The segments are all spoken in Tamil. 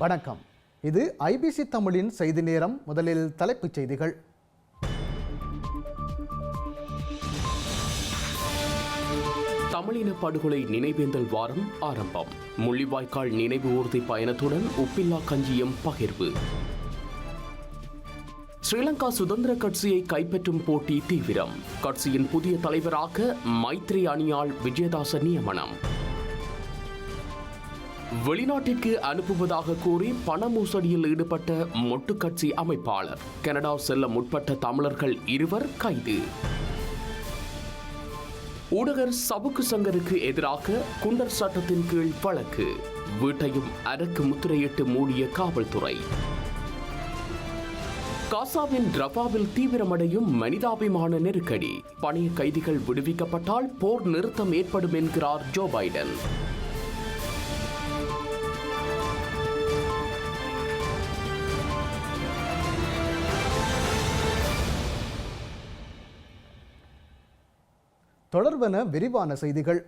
வணக்கம். இது ஐபிசி தமிழின் செய்தி நேரம். முதலில் தலைப்புச் செய்திகள். தமிழின படுகொலை நினைவேந்தல் வாரம் ஆரம்பம். முள்ளிவாய்க்கால் நினைவு ஊர்தி பயணத்துடன் உப்பில்லா கஞ்சியம் பகிர்வு. ஸ்ரீலங்கா சுதந்திர கட்சியை கைப்பற்றும் போட்டி தீவிரம். கட்சியின் புதிய தலைவராக மைத்ரி அணியாள் விஜயதாச நியமனம். வெளிநாட்டிற்கு அனுப்புவதாக கூறி பண மோசடியில் ஈடுபட்ட மொட்டு கட்சி அமைப்பாளர். கனடா செல்ல முற்பட்ட தமிழர்கள் இருவர் கைது. ஊடகர் சபுக்கு சங்கருக்கு எதிராக குண்டர் சட்டத்தின் கீழ் வழக்கு. வீட்டையும் அரக்கு முத்திரையிட்டு மூடிய காவல்துறை. காசாவின் ரஃபாவில் தீவிரமடையும் மனிதாபிமான நெருக்கடி. பணிய கைதிகள் விடுவிக்கப்பட்டால் போர் நிறுத்தம் ஏற்படும் என்கிறார் ஜோ பைடன். தொடர்வன விரிவான செய்திகள்.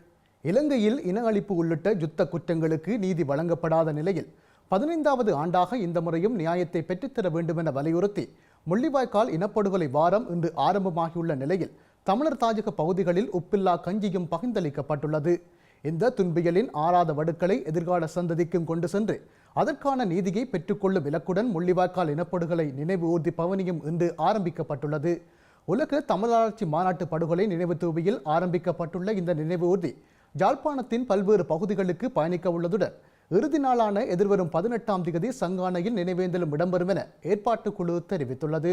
இலங்கையில் இன அழிப்பு உள்ளிட்ட யுத்த குற்றங்களுக்கு நீதி வழங்கப்படாத நிலையில் பதினைந்தாவது ஆண்டாக இந்த முறையும் நியாயத்தை பெற்றுத்தர வேண்டுமென வலியுறுத்தி முள்ளிவாய்க்கால் இனப்படுகொலை வாரம் இன்று ஆரம்பமாகியுள்ள நிலையில் தமிழர் தாஜக பகுதிகளில் உப்பில்லா கஞ்சியும் பகிர்ந்தளிக்கப்பட்டுள்ளது. இந்த துன்பியலின் ஆறாத வடுக்களை எதிர்கால சந்ததிக்கும் கொண்டு சென்று அதற்கான நீதியை பெற்றுக்கொள்ளும் இலக்குடன் முள்ளிவாய்க்கால் இனப்படுகொலை நினைவு ஊர்தி பவனியும் இன்று ஆரம்பிக்கப்பட்டுள்ளது. உலக தமிழராட்சி மாநாட்டு படுகொலை நினைவு தூவியில் ஆரம்பிக்கப்பட்டுள்ள இந்த நினைவு ஊர்தி ஜாழ்ப்பாணத்தின் பல்வேறு பகுதிகளுக்கு பயணிக்க உள்ளதுடன் இறுதி நாளான எதிர்வரும் பதினெட்டாம் திகதி சங்கானையில் நினைவேந்தலும் இடம்பெறும் என ஏற்பாட்டுக்குழு தெரிவித்துள்ளது.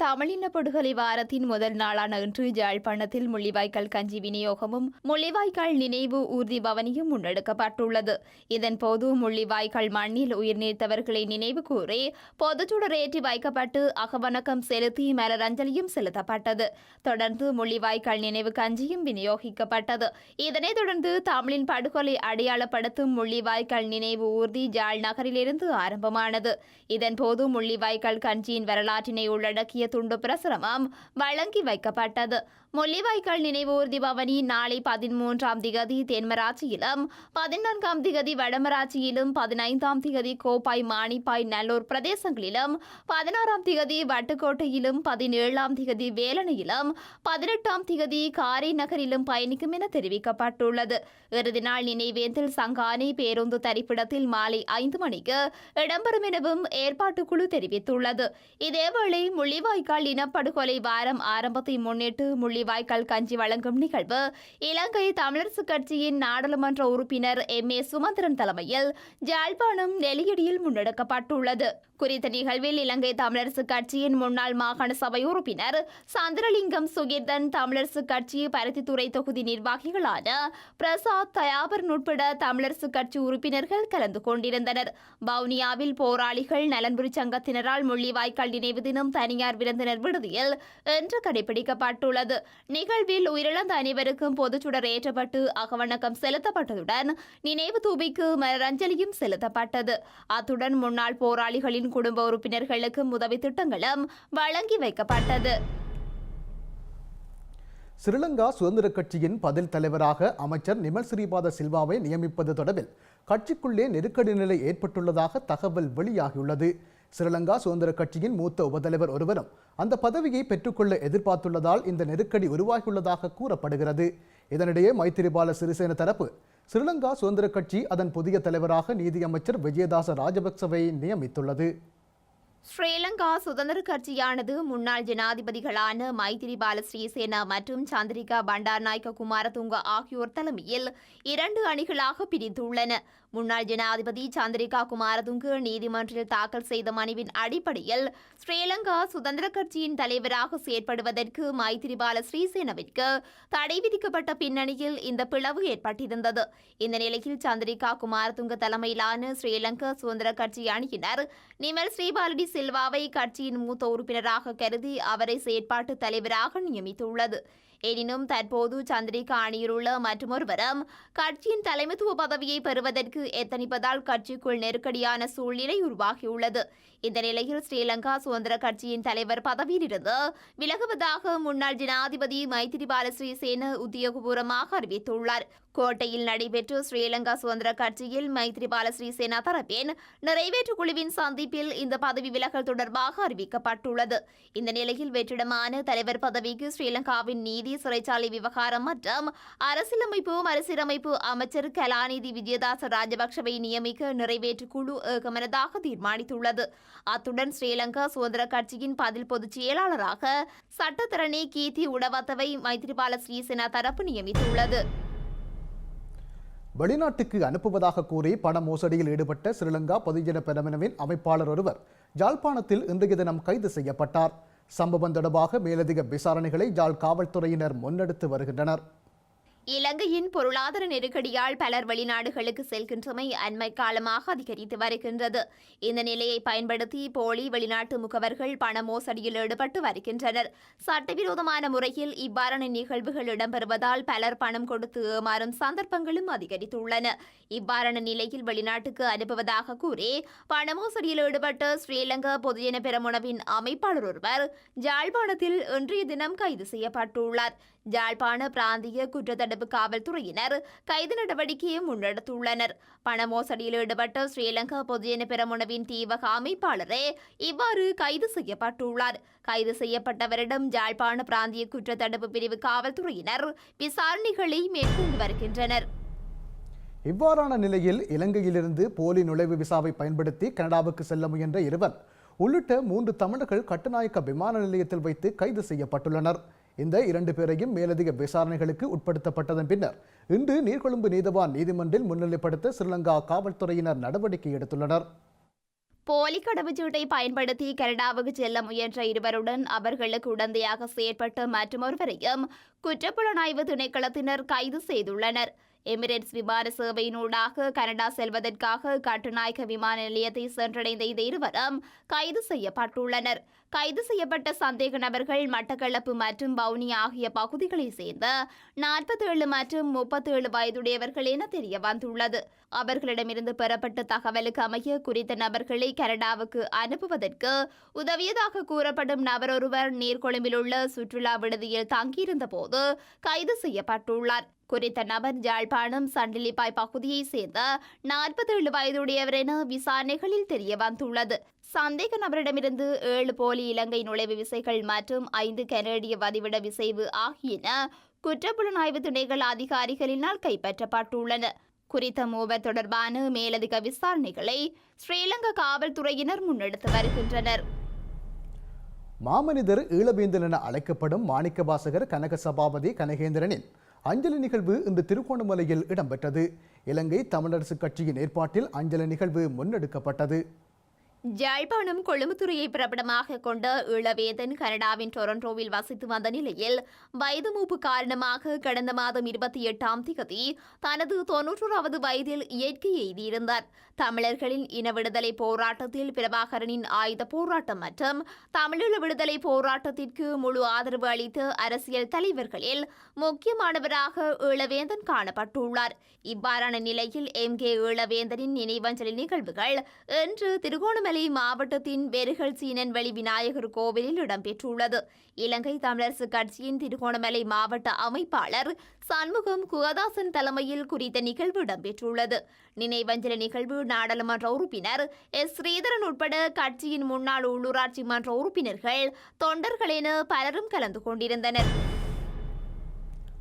தமிழின படுகொலை வாரத்தின் முதல் நாளான இன்று யாழ்ப்பாணத்தில் முள்ளிவாய்க்கால் கஞ்சி விநியோகமும் முள்ளிவாய்க்கால் நினைவு ஊர்தி பவனியும் முன்னெடுக்கப்பட்டுள்ளது. இதன்போது முள்ளிவாய்க்கால் மண்ணில் உயிர் நீத்தவர்களை நினைவு கூறி பொதுச்சுடர் ஏற்றி வைக்கப்பட்டு அகவணக்கம் செலுத்தி மலரஞ்சலியும் செலுத்தப்பட்டது. தொடர்ந்து முள்ளிவாய்க்கால் நினைவு கஞ்சியும் விநியோகிக்கப்பட்டது. இதனைத் தொடர்ந்து தமிழின் படுகொலை அடையாளப்படுத்தும் முள்ளிவாய்க்கால் நினைவு ஊர்தி ஜாழ் நகரிலிருந்து ஆரம்பமானது. இதன்போது முள்ளிவாய்க்கால் கஞ்சியின் வரலாற்றினை உள்ளடக்கிய துண்டு பிரசுரமும் வழங்கி வைக்கப்பட்டது. முள்ளிவாய்க்கால் நினைவு ஊர்தி பவனி நாளை பதிமூன்றாம் திகதி தென்மராட்சியிலும் பதினான்காம் திகதி வடமராட்சியிலும் பதினைந்தாம் திகதி கோப்பாய் மானிப்பாய் நல்லூர் பிரதேசங்களிலும் பதினாறாம் திகதி வட்டுக்கோட்டையிலும் பதினேழாம் திகதி வேலனையிலும் பதினெட்டாம் திகதி காரை நகரிலும் பயணிக்கும் என தெரிவிக்கப்பட்டுள்ளது. இறுதி நாள் நினைவேந்தில் சங்கானை பேருந்து தரிப்பிடத்தில் மாலை ஐந்து மணிக்கு இடம்பெறும் எனவும் ஏற்பாட்டுக்குழு தெரிவித்துள்ளது. இதேவேளை முள்ளிவாய்க்கால் இனப்படுகொலை வாரம் ஆரம்பத்தை முன்னிட்டு முள்ளி முள்ளிவாய்க்கால் கஞ்சி வழங்கும் நிகழ்வு. இலங்கை தமிழரசு கட்சியின் நாடாளுமன்ற உறுப்பினர் எம். ஏ. சுமந்திரன் தலைமையில் ஜாழ்ப்பாணம் நெல்லியடியில் முன்னெடுக்கப்பட்டுள்ளது. குறித்த நிகழ்வில் இலங்கை தமிழரசு கட்சியின் முன்னாள் மாகாண சபை உறுப்பினர் சந்திரலிங்கம் சுகீர்தன் தமிழரசு கட்சி பருத்தித்துறை தொகுதி நிர்வாகிகளான பிரசாத் தயாபரன் உட்பட தமிழரசு கட்சி உறுப்பினர்கள் கலந்து கொண்டிருந்தனர். வவுனியாவில் போராளிகள் நலன்புரி சங்கத்தினரால் முள்ளிவாய்க்கால் நினைவு தினம் தனியார் விருந்தினர் விடுதியில் இன்று கடைபிடிக்கப்பட்டுள்ளது. நிகழ்வில் உயிரிழந்த அனைவருக்கும் பொதுச்சுடர் ஏற்றப்பட்டு அகவணக்கம் செலுத்தப்பட்டதுடன் நினைவு தூபிக்கு மலரஞ்சலியும் செலுத்தப்பட்டது. அத்துடன் முன்னாள் போராளிகளின் குடும்ப உறுப்பினர்களுக்கும் உதவி திட்டங்களும் வழங்கி வைக்கப்பட்டது. ஸ்ரீலங்கா சுதந்திர கட்சியின் பதில் தலைவராக அமைச்சர் நிமல் ஸ்ரீபாத சில்வாவை நியமிப்பது தொடர்பில் கட்சிக்குள்ளே நெருக்கடி நிலை ஏற்பட்டுள்ளதாக தகவல் வெளியாகியுள்ளது. ஸ்ரீலங்கா சுதந்திர கட்சியின் மூத்த உபதலைவர் ஒருவரும் அந்த பதவியை பெற்றுக்கொள்ள எதிர்பார்த்துள்ளதால் இந்த நெருக்கடி உருவாகியுள்ளதாக கூறப்படுகிறது. இதனிடையே மைத்திரிபால சிறிசேன தரப்பு ஸ்ரீலங்கா சுதந்திர கட்சி அதன் புதிய தலைவராக நீதியமைச்சர் விஜயதாச ராஜபக்சவை நியமித்துள்ளது. ஸ்ரீலங்கா சுதந்திர கட்சியானது முன்னாள் ஜனாதிபதிகளான மைத்திரிபால ஸ்ரீசேனா மற்றும் சந்திரிகா பண்டார்நாயக்க குமாரதுங்க ஆகியோர் தலைமையில் இரண்டு அணிகளாக பிரித்துள்ளன முன்னாள் ஜனாதிபதி சந்திரிகா குமாரதுங்க நீதிமன்றில் தாக்கல் செய்த மனுவின் அடிப்படையில் ஸ்ரீலங்கா சுதந்திர கட்சியின் தலைவராக செயற்படுவதற்கு மைத்திரிபால ஸ்ரீசேனவிற்கு தடை விதிக்கப்பட்ட பின்னணியில் இந்த பிளவு ஏற்பட்டிருந்தது. இந்த நிலையில் சந்திரிகா குமாரதுங்க தலைமையிலான ஸ்ரீலங்கா சுதந்திர கட்சி அணியினர் நிமல் ஸ்ரீபாலடி சில்வாவை கட்சியின் மூத்த உறுப்பினராக கருதி அவரை செயற்பாட்டு தலைவராக நியமித்துள்ளது. எனினும் தற்போது சந்திரிகா அணியிலுள்ள மற்றும் மற்றொருவரும் கட்சியின் தலைமைத்துவ பதவியை பெறுவதற்கு எத்தனிப்பதால் கட்சிக்குள் நெருக்கடியான சூழ்நிலை உருவாகியுள்ளது. இந்த நிலையில் ஸ்ரீலங்கா சுதந்திர கட்சியின் தலைவர் பதவியிலிருந்து விலகுவதாக முன்னாள் ஜனாதிபதி மைத்திரிபால ஸ்ரீசேன உத்தியோகபூர்வமாக அறிவித்துள்ளார். கோட்டையில் நடைபெற்ற ஸ்ரீலங்கா சுதந்திர கட்சியில் மைத்திரிபால ஸ்ரீசேனா தரப்பின் நிறைவேற்று குழுவின் சந்திப்பில் இந்த பதவி விலகல் தொடர்பாக அறிவிக்கப்பட்டுள்ளது. இந்த நிலையில் வெற்றிடமான தலைவர் பதவிக்கு ஸ்ரீலங்காவின் நீதி சிறைச்சாலை விவகாரம் மற்றும் அரசியலமைப்பு மறுசீரமைப்பு அமைச்சர் கலாநிதி விஜயதாச ராஜபக்சவை நியமிக்க நிறைவேற்று குழு ஏகமனதாக தீர்மானித்துள்ளது. அத்துடன் ஸ்ரீலங்கா சுதந்திர கட்சியின் பதில் பொதுச் செயலாளராக சட்டத்தரணி கீர்த்தி உடவத்தவை மைத்திரிபால ஸ்ரீசேனா தரப்பு நியமித்துள்ளது. வெளிநாட்டுக்கு அனுப்புவதாக கூறி பண மோசடியில் ஈடுபட்ட ஸ்ரீலங்கா பொதுஜன பெரமனவின் அமைப்பாளர் ஒருவர் ஜாழ்ப்பாணத்தில் இன்றைய தினம் கைது செய்யப்பட்டார். சம்பவம் தொடர்பாக மேலதிக விசாரணைகளை ஜாழ் காவல்துறையினர் முன்னெடுத்து வருகின்றனர். இலங்கையின் பொருளாதார நெருக்கடியால் பலர் வெளிநாடுகளுக்கு செல்கின்றமை அண்மை காலமாக அதிகரித்து வருகின்றது. இந்த நிலையை பயன்படுத்தி போலி வெளிநாட்டு முகவர்கள் பண மோசடியில் ஈடுபட்டு வருகின்றனர். சட்டவிரோதமான முறையில் இவ்வாறான நிகழ்வுகள் இடம்பெறுவதால் பலர் பணம் கொடுத்து ஏமாறும் சந்தர்ப்பங்களும் அதிகரித்துள்ளன. இவ்வாறான நிலையில் வெளிநாட்டுக்கு அனுப்புவதாக கூறி பண மோசடியில் ஈடுபட்ட ஸ்ரீலங்கா பொதுஜன பெரமுனவின் அமைப்பாளர் ஒருவர் ஜாழ்ப்பாணத்தில் இன்றைய தினம் கைது செய்யப்பட்டுள்ளார். ஜாழ்ப்பாண பிராந்திய குற்றத்தடுப்பு காவல்துறையினர் கைது நடவடிக்கையை முன்னெடுத்துள்ளனர். பண மோசடியில் ஈடுபட்ட ஸ்ரீலங்கா பொதுஜன பெரமுனவின் தீவக அமைப்பாளரே இவ்வாறு கைது செய்யப்பட்டுள்ளார். கைது செய்யப்பட்டவரிடம் ஜாழ்ப்பாண பிராந்திய குற்றத்தடுப்பு பிரிவு காவல்துறையினர் விசாரணைகளை மேற்கொண்டு வருகின்றனர். இவ்வாறான நிலையில் இலங்கையிலிருந்து போலி நுழைவு விசாவை பயன்படுத்தி கனடாவுக்கு செல்ல முயன்ற இருவர் உள்ளிட்ட மூன்று தமிழர்கள் கட்டுநாயக்க விமான நிலையத்தில் வைத்து கைது செய்யப்பட்டுள்ளனர். இந்த இரண்டு பேரையும் மேலதிக விசாரணைகளுக்கு உட்படுத்தப்பட்டதன் பின்னர் இன்று நீர்கொழும்பு நீதவான் நீதிமன்றில் முன்னிலைப்படுத்த ஸ்ரீலங்கா காவல்துறையினர் நடவடிக்கை எடுத்துள்ளனர். போலி கடவுச்சீட்டை பயன்படுத்தி கனடாவுக்கு செல்ல முயன்ற இருவருடன் அவர்களுக்கு உடந்தையாக செயற்பட்ட மற்றொருவரையும் குற்றப்புலனாய்வு திணைக்களத்தினர் கைது செய்துள்ளனர். எமிரேட்ஸ் விமான சேவையினூடாக கனடா செல்வதற்காக கட்டுநாயக்க விமான நிலையத்தை சென்றடைந்த இந்த இருவரும் கைது செய்யப்பட்டுள்ளனர். கைது செய்யப்பட்ட சந்தேக நபர்கள் மட்டக்களப்பு மற்றும் பவுனி ஆகிய பகுதிகளைச் சேர்ந்த நாற்பத்தேழு மற்றும் முப்பத்தேழு வயதுடையவர்கள் என தெரிய வந்துள்ளது அவர்களிடமிருந்து பெறப்பட்ட தகவலுக்கு அமைய குறித்த நபர்களை கனடாவுக்கு அனுப்புவதற்கு உதவியதாக கூறப்படும் நபரொருவர் நீர்கொழும்பில் உள்ள சுற்றுலா விடுதியில் தங்கியிருந்த போது கைது செய்யப்பட்டுள்ளார். குறித்த நபர் ஜாழ்ப்பாணம் சண்டிலிப்பாய் பகுதியைச் சேர்ந்த நாற்பத்தேழு வயதுடையவர் என விசாரணைகளில் தெரிய வந்துள்ளது. சந்தேக நபரிடமிருந்து ஏழு போலி இலங்கை நுழைவு விசைகள் மற்றும் ஐந்து கனேடிய வதிவிட விசைவு ஆகியன குற்றப்புலனாய்வு துணைகள் அதிகாரிகளினால் கைப்பற்றப்பட்டுள்ளன. குறித்த மூவர் தொடர்பான மேலதிக விசாரணைகளை ஸ்ரீலங்கா காவல்துறையினர் முன்னெடுத்து வருகின்றனர். மாமனிதர் ஈழவேந்தன் என அழைக்கப்படும் மாணிக்கவாசகர் கனக சபாபதி கனகேந்திரனின் அஞ்சலி நிகழ்வு இன்று திருகோணமலையில் இடம்பெற்றது. இலங்கை தமிழரசுக் கட்சியின் ஏற்பாட்டில் அஞ்சலி நிகழ்வு முன்னெடுக்கப்பட்டது. ஜாழ்ப்பாணம் கொழும்புத்துறையை பிரபலமாக கொண்ட இளவேதன் கனடாவின் டொரண்டோவில் வசித்து வந்த நிலையில் வயது மூப்பு காரணமாக கடந்த மாதம் இருபத்தி எட்டாம் திகதி தனது தொன்னூற்றோராவது வயதில் இயற்கை எய்தியிருந்தார். தமிழர்களின் இன விடுதலை போராட்டத்தில் பிரபாகரனின் ஆயுத போராட்டம் மற்றும் தமிழீழ விடுதலை போராட்டத்திற்கு முழு ஆதரவு அளித்த அரசியல் தலைவர்களில் முக்கியமானவராக இளவேந்தன் காணப்பட்டுள்ளார். இவ்வாறான நிலையில் எம் கே இளவேந்தனின் நினைவஞ்சலி நிகழ்வுகள் இன்று திருகோணமலை மாவட்டத்தின் வெறுகல் சீனன் வழி விநாயகர் கோவிலில் இடம்பெற்றுள்ளது. இலங்கை தமிழரசு கட்சியின் திருகோணமலை மாவட்ட அமைப்பாளர் சண்முகம் குகதாசன் தலைமையில் குறித்த நிகழ்வு இடம்பெற்றுள்ளது. நினைவஞ்சலி நிகழ்வு நாடாளுமன்ற உறுப்பினர் எஸ். ஸ்ரீதரன் உட்பட கட்சியின் முன்னாள் உள்ளூராட்சி மன்ற உறுப்பினர்கள் தொண்டர்கள் என பலரும் கலந்து கொண்டிருந்தனர்.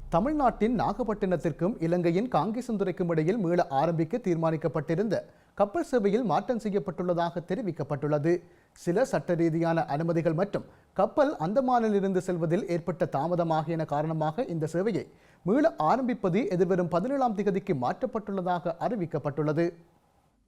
தமிழ்நாட்டின் நாகப்பட்டினத்திற்கும் இலங்கையின் காங்கேசந்துறைக்கும் இடையில் மீள ஆரம்பிக்க தீர்மானிக்கப்பட்டிருந்த கப்பல் சேவையில் மாற்றம் செய்யப்பட்டுள்ளதாக தெரிவிக்கப்பட்டுள்ளது. சில சட்ட ரீதியான அனுமதிகள் மற்றும் கப்பல் அந்தமானிலிருந்து செல்வதில் ஏற்பட்ட தாமதம் ஆகியன காரணமாக இந்த சேவையை மீள ஆரம்பிப்பது எதிர்வரும் பதினேழாம் திகதிக்கு மாற்றப்பட்டுள்ளதாக அறிவிக்கப்பட்டுள்ளது.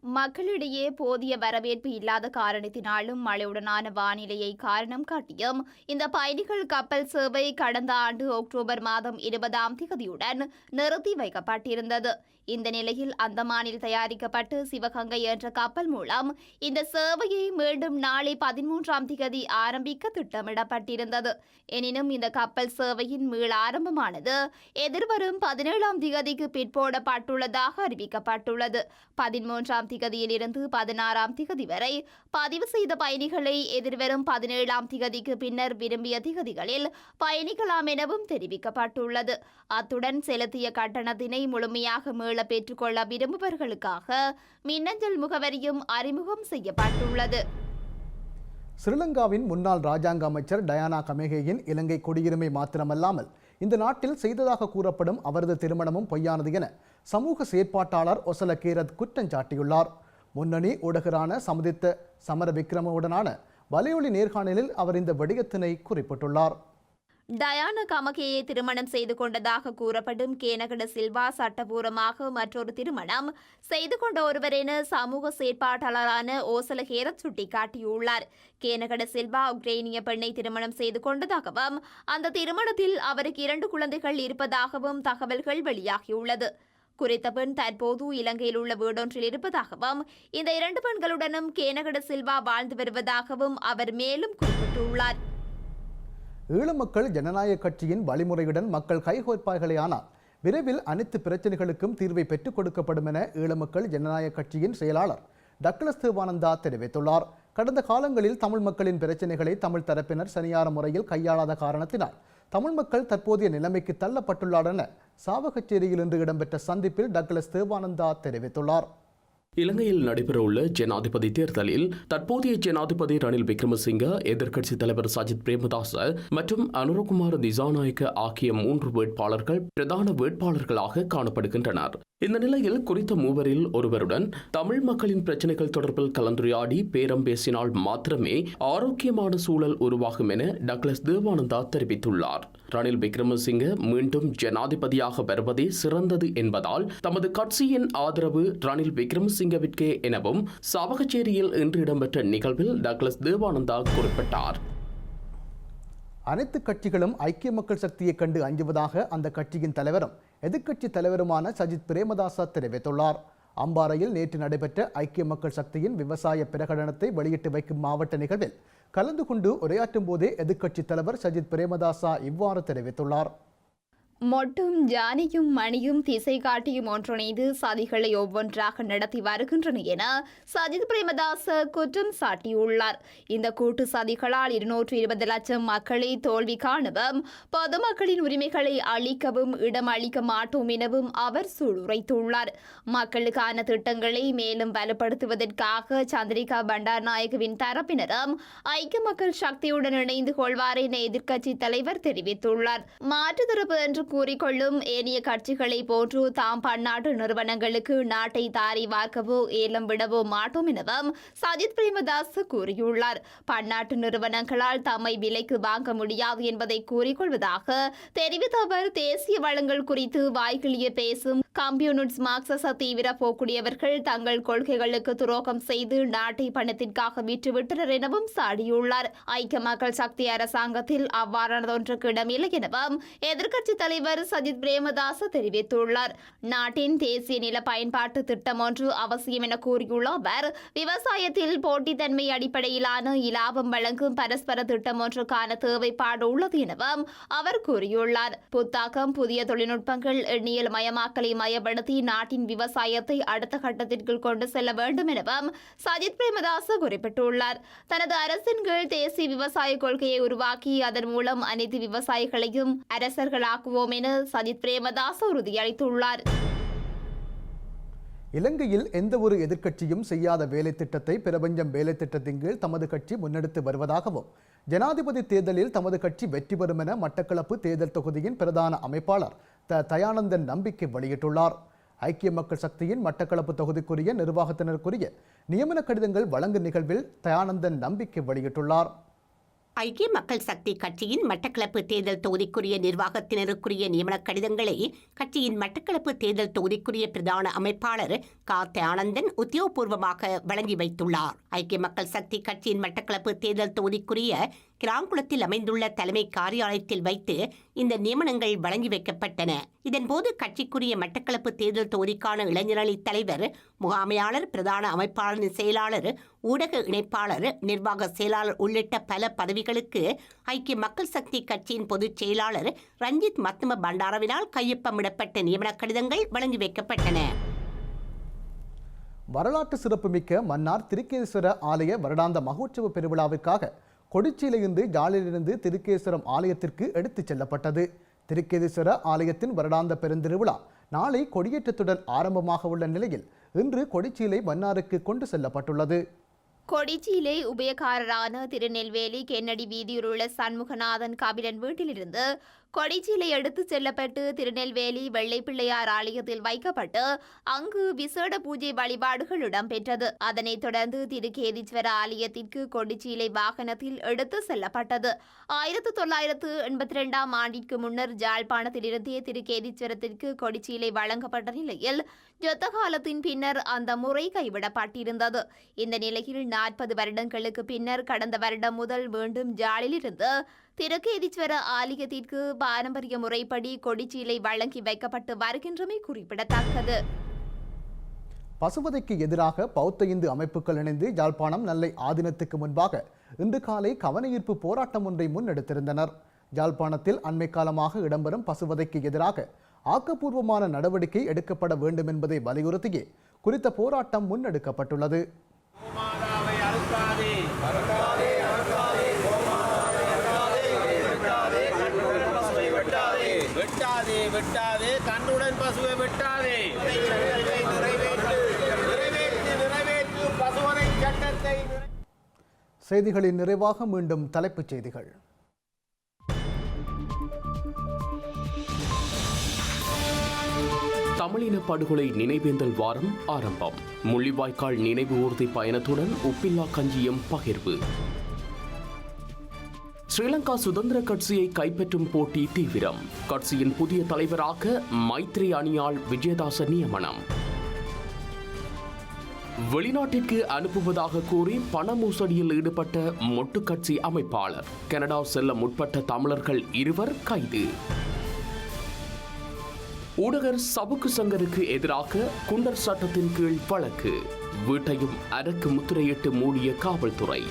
மக்களிடையே போதிய வரவேற்பு இல்லாத காரணத்தினாலும் மழையுடனான வானிலையை காரணம் காட்டியும் இந்த பயணிகள் கப்பல் சேவை கடந்த ஆண்டு அக்டோபர் மாதம் இருபதாம் திகதியுடன் நிறுத்தி வைக்கப்பட்டிருந்தது. இந்த நிலையில் அந்தமானில் தயாரிக்கப்பட்டு சிவகங்கை என்ற கப்பல் மூலம் இந்த சேவையை மீண்டும் நாளை பதிமூன்றாம் திகதி ஆரம்பிக்க திட்டமிடப்பட்டிருந்தது. எனினும் இந்த கப்பல் சேவையின் மீள் ஆரம்பமானது எதிர்வரும் பதினேழாம் திகதிக்கு பிற்போடப்பட்டுள்ளதாக அறிவிக்கப்பட்டுள்ளது. பதிமூன்றாம் திகதியிலிருந்து பதினாறாம் திகதி வரை பதிவு செய்த பயணிகளை எதிர்வரும் பதினேழாம் திகதிக்கு பின்னர் விரும்பிய திகதிகளில் பயணிக்கலாம் எனவும் தெரிவிக்கப்பட்டுள்ளது. அத்துடன் செலுத்திய கட்டணத்தினை முழுமையாக மீள பெற்றுக்கொள்ள விரும்புபவர்களுக்காக மின்னஞ்சல் முகவரியும் அறிமுகம் செய்யப்பட்டுள்ளது. ஸ்ரீலங்காவின் முன்னாள் ராஜாங்க அமைச்சர் டயானா கமேகேயின் இலங்கை குடியுரிமை மாத்திரமல்லாமல் இந்த நாட்டில் செய்ததாக கூறப்படும் அவரது திருமணமும் பொய்யானது என சமூக செயற்பாட்டாளர் ஒசல கீரத் குற்றம் சாட்டியுள்ளார். முன்னணி ஊடகரான சமுதித்த சமர விக்ரமவுடனான வலையொலி நேர்காணலில் அவர் இந்த வடிகத்தினை குறிப்பிட்டுள்ளார். டயானா கமகேயை திருமணம் செய்து கொண்டதாக கூறப்படும் கேனகட சில்வா சட்டபூர்வமாக மற்றொரு திருமணம் செய்து கொண்ட ஒருவர் என சமூக செயற்பாட்டாளரான ஓசல ஹேரத் சுட்டிக்காட்டியுள்ளார். கேனகட சில்வா உக்ரைனிய பெண்ணை திருமணம் செய்து கொண்டதாகவும் அந்த திருமணத்தில் அவருக்கு இரண்டு குழந்தைகள் இருப்பதாகவும் தகவல்கள் வெளியாகியுள்ளது. குறித்த பெண் தற்போது இலங்கையில் உள்ள வீடொன்றில் இருப்பதாகவும் இந்த இரண்டு பெண்களுடனும் கேனகட சில்வா வாழ்ந்து வருவதாகவும் அவர் மேலும் குறிப்பிட்டுள்ளார். ஈழ மக்கள் ஜனநாயக கட்சியின் வழிமுறையுடன் மக்கள் கைகோர்ப்பார்களே ஆனால் விரைவில் அனைத்து பிரச்சனைகளுக்கும் தீர்வை பெற்றுக் கொடுக்கப்படும் என ஈழ மக்கள் ஜனநாயக கட்சியின் செயலாளர் டக்ளஸ் தேவானந்தா தெரிவித்துள்ளார். கடந்த காலங்களில் தமிழ் மக்களின் பிரச்சனைகளை தமிழ் தரப்பினர் சரியான முறையில் கையாளாத காரணத்தினால் தமிழ் மக்கள் தற்போதைய நிலைமைக்கு தள்ளப்பட்டுள்ளார் என சாவகச்சேரியில் இன்று இடம்பெற்ற சந்திப்பில் டக்ளஸ் தேவானந்தா தெரிவித்துள்ளார். இலங்கையில் நடைபெறவுள்ள ஜனாதிபதி தேர்தலில் தற்போதைய ஜனாதிபதி ரணில் விக்ரமசிங்க எதிர்க்கட்சித் தலைவர் சஜித் பிரேமதாச மற்றும் அனுரகுமார் திசாநாயக்க ஆகிய மூன்று வேட்பாளர்கள் பிரதான வேட்பாளர்களாக காணப்படுகின்றனர். இந்த நிலையில் குறித்த மூவரில் ஒருவருடன் தமிழ் மக்களின் பிரச்சனைகள் தொடர்பில் கலந்துரையாடி பேரம் பேசினால் மாத்திரமே ஆரோக்கியமான சூழல் உருவாகும் என டக்ளஸ் தேவானந்தா தெரிவித்துள்ளார். ரணில் விக்ரமசிங்க மீண்டும் ஜனாதிபதியாக வருவதே சிறந்தது என்பதால் தமது கட்சியின் ஆதரவு ரணில் விக்ரமசிங்கவிற்கே எனவும் சாவகச்சேரியில் இன்று இடம்பெற்ற நிகழ்வில் டக்ளஸ் தேவானந்தா குறிப்பிட்டார். அனைத்து கட்சிகளும் ஐக்கிய மக்கள் சக்தியை கண்டு அஞ்சுவதாக அந்த கட்சியின் தலைவரும் எதிர்க்கட்சி தலைவருமான சஜித் பிரேமதாசா தெரிவித்துள்ளார். அம்பாறையில் நேற்று நடைபெற்ற ஐக்கிய மக்கள் சக்தியின் விவசாய பிரகடனத்தை வெளியிட்டு வைக்கும் மாவட்ட நிகழ்வில் கலந்து கொண்டு உரையாற்றும் போதே எதிர்க்கட்சி தலைவர் சஜித் பிரேமதாசா இவ்வாறு தெரிவித்துள்ளார். மொட்டும் ஜானியும் மணியும் திசை காட்டியும் ஒன்றிணைந்து சதிகளை ஒவ்வொன்றாக நடத்தி வருகின்றன என சஜித் பிரேமதாச குற்றம் சாட்டியுள்ளார். இந்த கூட்டு சதிகளால் இருநூற்று இருபது லட்சம் மக்களை தோல்வி காணவும் பொதுமக்களின் உரிமைகளை அளிக்கவும் இடம் அளிக்க மாட்டோம் எனவும் அவர் சூளுரைத்துள்ளார். மக்களுக்கான திட்டங்களை மேலும் வலுப்படுத்துவதற்காக சந்திரிகா பண்டார்நாயகவின் தரப்பினரும் ஐக்கிய மக்கள் சக்தியுடன் இணைந்து கொள்வார் என எதிர்க்கட்சி தலைவர் தெரிவித்துள்ளார். மாற்றுத்தரப்பு என்று கூறிக்கொள்ளும் ஏனைய கட்சிகளைப் போன்று தாம் பன்னாட்டு நிறுவனங்களுக்கு நாட்டை தாரி வார்க்கவோ ஏலம் விடவோ மாட்டோம் எனவும் சஜித் பிரேமதாஸ் கூறியுள்ளார். பன்னாட்டு நிறுவனங்களால் தம்மை விலைக்கு வாங்க முடியாது என்பதை கூறிக்கொள்வதாக தெரிவித்த அவர் தேசிய வளங்கள் குறித்து வாய்க்கிழிய பேசும் கம்யூனிஸ்ட் மார்க்சச தீவிர போக்குடையவர்கள் தங்கள் கொள்கைகளுக்கு துரோகம் செய்து நாட்டை பணத்திற்காக விற்றுவிட்டனர் எனவும் சாடியுள்ளார். ஐக்கிய மக்கள் சக்தி அரசாங்கத்தில் அவ்வாறானதொன்றுக்கு இடமில்லை எனவும் எதிர்க்கட்சி தலைவர் தலைவர் சஜித் பிரேமதாச தெரிவித்துள்ளார். நாட்டின் தேசிய நில பயன்பாட்டு திட்டம் ஒன்று அவசியம் என கூறியுள்ள அவர் விவசாயத்தில் போட்டித்தன்மை அடிப்படையிலான இலாபம் வழங்கும் பரஸ்பர திட்டம் ஒன்றுக்கான தேவைப்பாடு உள்ளது எனவும் அவர் கூறியுள்ளார். புத்தாக்கம் புதிய தொழில்நுட்பங்கள் எண்ணியல் மயமாக்கலை மயப்படுத்தி நாட்டின் விவசாயத்தை அடுத்த கட்டத்திற்கு கொண்டு செல்ல வேண்டும் எனவும் சஜித் பிரேமதாச குறிப்பிட்டுள்ளார். தனது அரசின் கீழ் தேசிய விவசாய கொள்கையை உருவாக்கி அதன் மூலம் அனைத்து விவசாயிகளையும் அரசர்களாக்குவோம் என சஜித் பிரேமதாஸ் உறுதியளித்துள்ளார் இலங்கையில் எந்த ஒரு எதிர்க்கட்சியும் செய்யாத வேலை திட்டத்தை பிரபஞ்சம் வேலை திட்டத்தின் கீழ் தமது கட்சி முன்னெடுத்து வருவதாகவும் ஜனாதிபதி தேர்தலில் தமது கட்சி வெற்றி பெறும் என மட்டக்களப்பு தேர்தல் தொகுதியின் பிரதான அமைப்பாளர் த தயானந்தன் நம்பிக்கை வெளியிட்டுள்ளார். ஐக்கிய மக்கள் சக்தியின் மட்டக்களப்பு தொகுதிக்குரிய நிர்வாகத்தினருக்குரிய நியமன கடிதங்கள் வழங்கும் நிகழ்வில் தயானந்தன் நம்பிக்கை வெளியிட்டுள்ளார். ஐக்கிய மக்கள் சக்தி கட்சியின் மட்டக்களப்பு தேர்தல் தொகுதிக்குரிய நிர்வாகத்தினருக்குரிய நியமனக் கடிதங்களை கட்சியின் மட்டக்களப்பு தேர்தல் தொகுதிக்குரிய பிரதான அமைப்பாளர் கார்த்தி ஆனந்தன் உத்தியோகபூர்வமாக வழங்கி வைத்துள்ளார். ஐக்கிய மக்கள் சக்தி கட்சியின் மட்டக்களப்பு தேர்தல் தொகுதிக்குரிய கிராங்குளத்தில் அமைந்துள்ள தலைமை காரியாலயத்தில் வைத்து இந்த நியமனங்கள் வழங்கி வைக்கப்பட்டன. இதன்போது கட்சிக்குரிய மட்டக்களப்பு தேர்தல் தொகுதிக்கான இளைஞரணி தலைவர் முகாமையாளர் பிரதான அமைப்பாளரின் செயலாளர் ஊடக இணைப்பாளர் நிர்வாக செயலாளர் உள்ளிட்ட பல பதவிகளுக்கு ஐக்கிய மக்கள் சக்தி கட்சியின் பொதுச் செயலாளர் ரஞ்சித் மத்தும பண்டாரவினால் கையொப்பமிடப்பட்ட நியமனக் கடிதங்கள் வழங்கி வைக்கப்பட்டன. வரலாற்று சிறப்புமிக்க மன்னார் திருக்கேஸ்வர ஆலய வருடாந்த மகோற்சவ பெருவிழாவிற்காக கொடிச்சியிலிருந்து ஜாலிலிருந்து திருக்கேஸ்வரம் ஆலயத்திற்கு எடுத்துச் செல்லப்பட்டது. திருக்கேதீஸ்வர ஆலயத்தின் வருடாந்த பெருந்திருவிழா நாளை கொடியேற்றத்துடன் ஆரம்பமாக உள்ள நிலையில் இன்று கொடிச்சீலை மன்னாருக்கு கொண்டு செல்லப்பட்டுள்ளது. கொடிச்சியிலே உபயக்காரரான திருநெல்வேலி கென்னடி வீதியில் உள்ள சண்முகநாதன் கபிலன் வீட்டிலிருந்து கொடிச்சீலை எடுத்துச் செல்லப்பட்டு திருநெல்வேலி வெள்ளைப்பிள்ளையார் ஆலயத்தில் வைக்கப்பட்டு அங்கு விசேட பூஜை வழிபாடுகள் இடம்பெற்றது. அதனைத் தொடர்ந்து திருக்கேதீஸ்வர ஆலயத்திற்கு கொடிச்சீலை வாகனத்தில் எடுத்து செல்லப்பட்டது. ஆயிரத்து தொள்ளாயிரத்து எண்பத்தி ரெண்டாம் ஆண்டிற்கு முன்னர் ஜாழ்ப்பாணத்திலிருந்தே திருக்கேதீஸ்வரத்திற்கு கொடிச்சீலை வழங்கப்பட்ட நிலையில் யுத்த காலத்தின் பின்னர் அந்த முறை கைவிடப்பட்டிருந்தது. இந்த நிலையில் நாற்பது வருடங்களுக்கு பின்னர் கடந்த வருடம் முதல் மீண்டும் ஜாலிலிருந்து திருக்கேதீஸ்வர ஆலயத்திற்கு பாரம்பரிய முறைப்படி கொடிச்சீலை வழங்கி வைக்கப்பட்டு வருகின்றமை குறிப்பிடத்தக்கது. பசுவதைக்கு எதிராக பௌத்த இந்து அமைப்புகள் இணைந்து யாழ்ப்பாணம் நல்லை ஆதீனத்துக்கு முன்பாக இன்று காலை கவனஈர்ப்பு போராட்டம் ஒன்றை முன்னெடுத்திருந்தனர். யாழ்ப்பாணத்தில் அண்மை காலமாக இடம்பெறும் பசுவதைக்கு எதிராக ஆக்கப்பூர்வமான நடவடிக்கை எடுக்கப்பட வேண்டும் என்பதை வலியுறுத்தியே குறித்த போராட்டம் முன்னெடுக்கப்பட்டுள்ளது. வெட்டாதே கண்ணுடன் பசுவை வெட்டாதே. கண்ணுடன் பசுவை செய்திகளின் நிறைவாக மீண்டும் தலைப்புச் செய்திகள். தமிழின படுகொலை நினைவேந்தல் வாரம் ஆரம்பம். முள்ளிவாய்க்கால் நினைவு ஊர்தி பயணத்துடன் உப்பில்லா கஞ்சியம் பகிர்வு. ஸ்ரீலங்கா சுதந்திர கட்சியை கைப்பற்றும் போட்டி தீவிரம். கட்சியின் புதிய தலைவராக மைத்ரி அணியால் விஜயதாச நியமனம். வெளிநாட்டிற்கு அனுப்புவதாக கூறி பண மோசடியில் ஈடுபட்ட மொட்டு கட்சி அமைப்பாளர். கனடா செல்ல முற்பட்ட தமிழர்கள் இருவர் கைது. ஊடகர் சபுக்கு சங்கருக்கு எதிராக குண்டர் சட்டத்தின் கீழ் வழக்கு. வீட்டையும் அரக்கு முத்திரையிட்டு மூடிய காவல்துறை.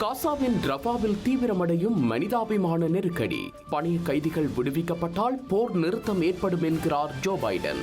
காசாவின் ரஃபாவில் தீவிரமடையும் மனிதாபிமான நெருக்கடி. பணிய கைதிகள் விடுவிக்கப்பட்டால் போர் நிறுத்தம் ஏற்படும் என்கிறார் ஜோ பைடன்.